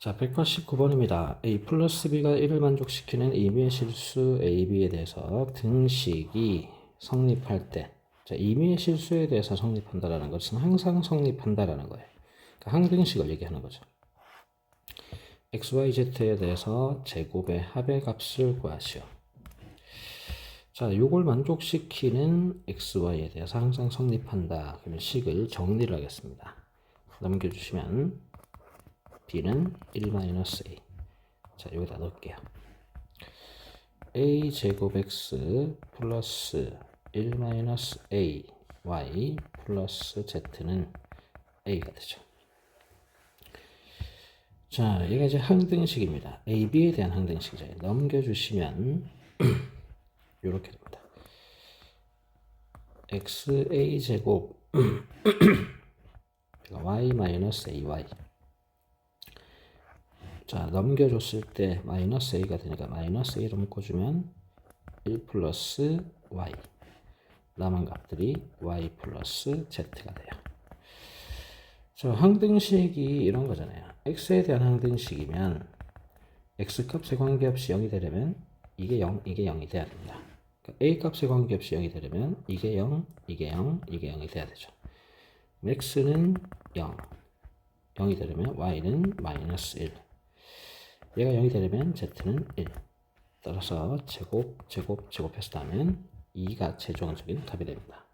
자, 189번입니다. A 플러스 B가 1을 만족시키는 임의의 실수 AB에 대해서 등식이 성립할 때, 자, 임의의 실수에 대해서 성립한다라는 것은 항상 성립한다라는 거예요. 그러니까 항등식을 얘기하는 거죠. XYZ에 대해서 제곱의 합의 값을 구하시오. 자, 요걸 만족시키는 XY에 대해서 항상 성립한다. 그러면 식을 정리를 하겠습니다. 넘겨주시면 b는 1-a. 자, 여기다 넣을게요. a 제곱 x 플러스 1-a y 플러스 z는 a가 되죠. 자, 얘가 이제 항등식입니다. a, b에 대한 항등식이죠. 넘겨주시면 이렇게 됩니다. xa 제곱 y 마이너스 ay 자 넘겨줬을 때 마이너스 a가 되니까 마이너스 a로 묶어주면 1 플러스 y 남은 값들이 y 플러스 z가 돼요. 저 항등식이 이런 거잖아요. x에 대한 항등식이면 x 값에 관계없이 0이 되려면 이게 0, 이게 0이 돼야 됩니다. 그러니까 a 값에 관계없이 0이 되려면 이게 0, 이게 0, 이게 0이 돼야 되죠. x는 0, 0이 되려면 y는 마이너스 1. 얘가 0이 되려면 z는 1. 따라서 제곱, 제곱, 제곱해서 나면 2가 최종적인 답이 됩니다.